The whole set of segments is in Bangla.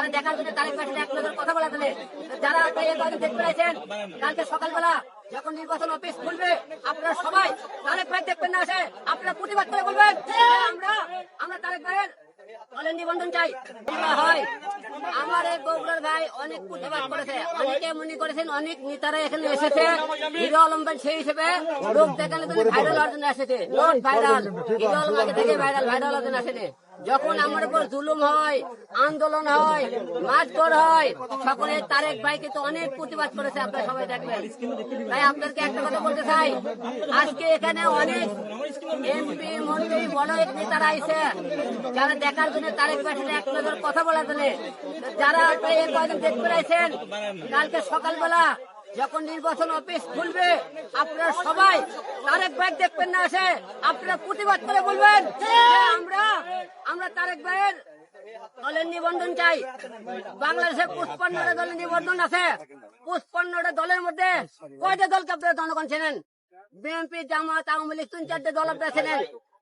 যারা দেখার জন্য তারেক ভাইয়ের সাথে এক নজর কথা বলা দিলে যারা আপনি দেখতে পেয়েছেন, কালকে সকালবেলা যখন নির্বাচন অফিস খুলবে, আপনারা সবাই তারেক ভাই দেখবেন না আসে আপনারা প্রতিবাদ করে বলবেন আমরা আমরা তারেক ভাইয়ের আমার ভাই অনেক প্রতিবাদ করেছে। অনেকে মনে করেছেন অনেক এখানে এসেছে। লোক ভাইরাল জন্য এসেছে। ভাইরাল হিরো আগে থেকে ভাইরাল ভাইরাল হওয়ার আসেনি যখন আমার উপর জুলুম হয়, আন্দোলন হয়, মারধর হয় সকলে তারেক ভাই তো অনেক প্রতিবাদ করেছে, আপনারা সবাই দেখবেন। তাই আপনাদেরকে একটা কথা বলতে চাই, আজকে এখানে অনেক এমপি, মন্ত্রী, বড় নেতারা আইছে, যারা দেখার জন্য তারেক ভাই সাথে এক কথা বলার জন্য। যারা এই কয়দিন দেখতে পেয়েছেন কালকে সকালবেলা যখন নির্বাচন অফিস খুলবে, আপনারা সবাই তারেক ভাই দেখবেন না আসে আপনারা প্রতিবাদ করে বলবেন আমরা আমরা তারেক ভাইয়ের দলের নিবন্ধন চাই। বাংলাদেশে পুষ্পান্নটা দলের নিবন্ধন আছে। পুষ্পান্নটা দলের মধ্যে কয়টা দলকে আপনারা জনগণ ছিলেন বিএনপি, জামাত, আওয়ামী লীগ, তিন চারটে দল আপনারা চেনেন।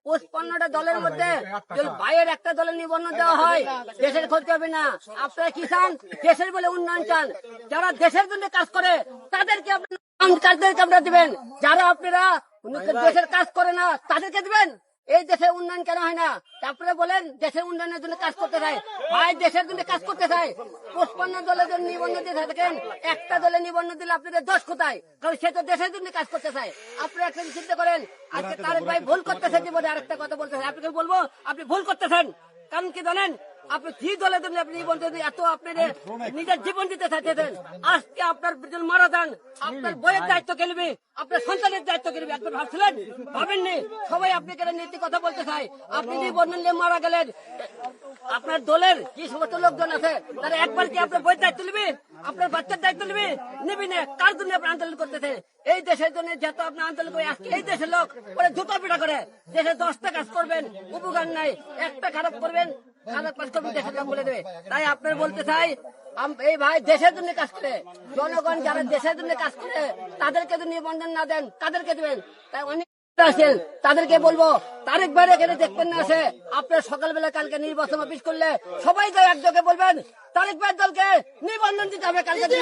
পুষ্পান্নটা দলের মধ্যে, যদি বাইরের একটা দলের নিবন্ধন দেওয়া হয়, দেশের ক্ষতি হবে না। আপনারা কি চান দেশের বলে উন্নয়ন চান। যারা দেশের জন্য কাজ করে, তাদেরকে আপনারা আপনারা দিবেন। যারা আপনারা দেশের কাজ করে না, তাদেরকে দিবেন। এই দেশের উন্নয়ন কেন হয় না? তারপরে বলেন দেশের উন্নয়নের জন্য কাজ করতে চায়। ভাই দেশের জন্য কাজ করতে চায়। পুষ্পান্ন দলের জন্য নিবন্ধন দিয়ে থাকেন একটা দলে নিবন্ধন দিলে আপনাদের দোষ কোথায়? কারণ সে তো দেশের জন্য কাজ করতে চায়। আপনি একটা চিন্তা করেন। আজকে তারেক ভাই ভুল করতেছেন জীবনে আরেকটা কথা বলতেছেন আপনাকে বলব আপনি ভুল করতেছেন। কারণ কি জানেন? আপনি কি দলের জন্য আপনি জীবন এত আপনি নিজের জীবন দিতে চাইতেছেন। আজকে আপনার মারা যান। আপনার বইয়ের দায়িত্ব খেলবে আপনার সন্তানের দায়িত্ব খেলবে আপনি ভাবছিলেন? ভাবেননি? সবাই আপনাকে একটা নীতি কথা বলতে চাই আপনি নিবন্ধন নিয়ে মারা গেলেন, আপনার দলের কি সমস্ত লোকজন আছে, তারা একবার কি আপনার বইয়ের দায়িত্ব নেবে? আপনার বাচ্চার দায়িত্ব নেবে? নেবে না। কার জন্য আপনি আন্দোলন করতেছে? এই দেশের জন্য যত আপনি আন্দোলন করে আজকে এই দেশের লোক, ওরা জুতো পিটা করে। দেশে দশটা কাজ করবেন, উপকার নাই। একটা খারাপ করবেন, খারাপ কাজ করবেন, দেশের লোক বলে দেবে। তাই আপনার বলতে চাই এই ভাই দেশের জন্য কাজ করে। জনগণ যারা দেশের জন্য কাজ করে, তাদেরকে যদি নিবন্ধন না দেন, তাদেরকে দেবেন। তাই অনেক আছেন তাদেরকে বলব তারেক ভাই এখানে দেখবেন না আসে। আপনার সকালবেলা কালকে নির্বাচন অফিস করলে সবাই যায় একযোগে বলবেন তারেক ভাই দলকে নিবন্ধন দিতে হবে কালকে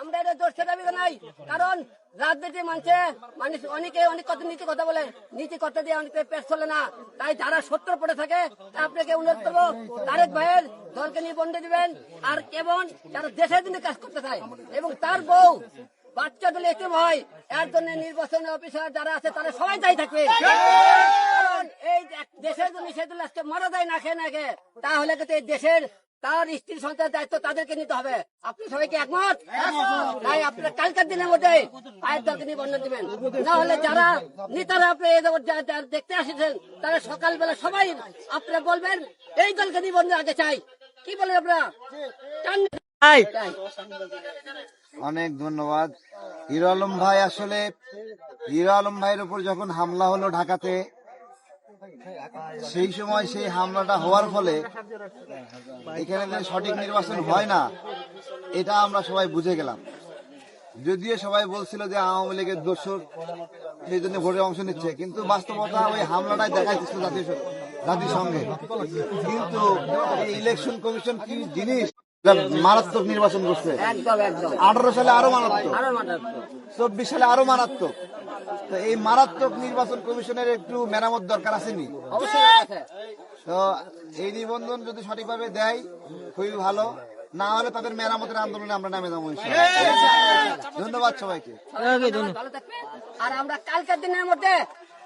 আমরা এটা দোষের দাবি নাই কারণ রাজনীতি মানছে, মানুষ অনেকে অনেক কথা নীতি কথা বলে, নীতি কথা দিয়ে অনেকে পেট চলে না। তাই যারা সত্য পড়ে থাকে আপনাকে অনুরোধ করব তারেক ভাইয়ের দলকে নিবন্ধ দিবেন, আর কেবল যারা দেশের জন্য কাজ করতে চায়, এবং তার বউ বাচ্চা দলে একটু ভয় এর জন্য নির্বাচন অফিসার যারা আছে তারা সবাই দায়ী থাকবে কারণ এই দেশের জন্য আজকে মারা যায় না খেয়ে না খেয়ে তাহলে কিন্তু এই দেশের তার স্ত্রী সন্তানের দায়িত্ব তাদেরকে নিতে হবে। আপনি সবাইকে একমত? তাই আপনারা কালকের দিনের মধ্যে আয়ের দলকে নিবন্ধন দিবেন। না হলে যারা নেতারা আপনি দেখতে আসেছেন তারা সকালবেলা সবাই আপনারা বলবেন এই দলকে নিবন্ধন আগে চাই। কি বলেন আপনারা। অনেক ধন্যবাদ। হিরো আলম ভাই আসলে, হিরো আলম ভাইয়ের উপর যখন হামলা হলো ঢাকাতে, সেই সময় সেই হামলাটা হওয়ার ফলে এখানে যে সঠিক নির্বাচন হয় না, এটা আমরা সবাই বুঝে গেলাম। যদিও সবাই বলছিল যে আওয়ামী লীগের দোষর সেই জন্য ভোটে অংশ নিচ্ছে, কিন্তু বাস্তবতা ওই হামলাটাই দেখা স- জাতিসংঘে। কিন্তু ইলেকশন কমিশন কি জিনিস? মারাত্মক নির্বাচন করছে। আঠারো সালে আরও মারাত্মক। চব্বিশ সালে আরও মারাত্মক। তো এই মারাত্মক নির্বাচন কমিশনের একটু মেরামত দরকার আসেনি তো এই নিবন্ধন যদি সঠিকভাবে দেয় খুবই ভালো। না হলে তাদের মেরামতের আন্দোলনে আমরা নামে যাব ধন্যবাদ সবাইকে। আর আমরা কালকের দিনের মধ্যে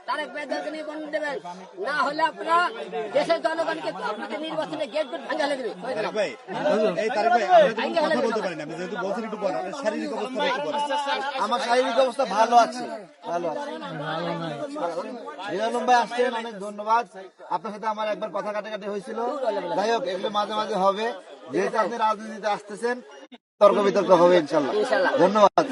তারেক বেদরকে নিবন্ধন দেবেন। না হলে আপনারা দেশের জনগণকে আপনাকে নির্বাচনে গেট দেবে বলেন আমার শারীরিক অবস্থা ভালো আছে ভালো আছে। ভাই আসছেন অনেক ধন্যবাদ। আপনার সাথে আমার একবার কথা কাটাকাটি হয়েছিল। যাই হোক এগুলো মাঝে মাঝে হবে। যেহেতু আপনি রাজনীতিতে আসতেছেন তর্ক বিতর্ক হবে ইনশাল্লাহ। ধন্যবাদ।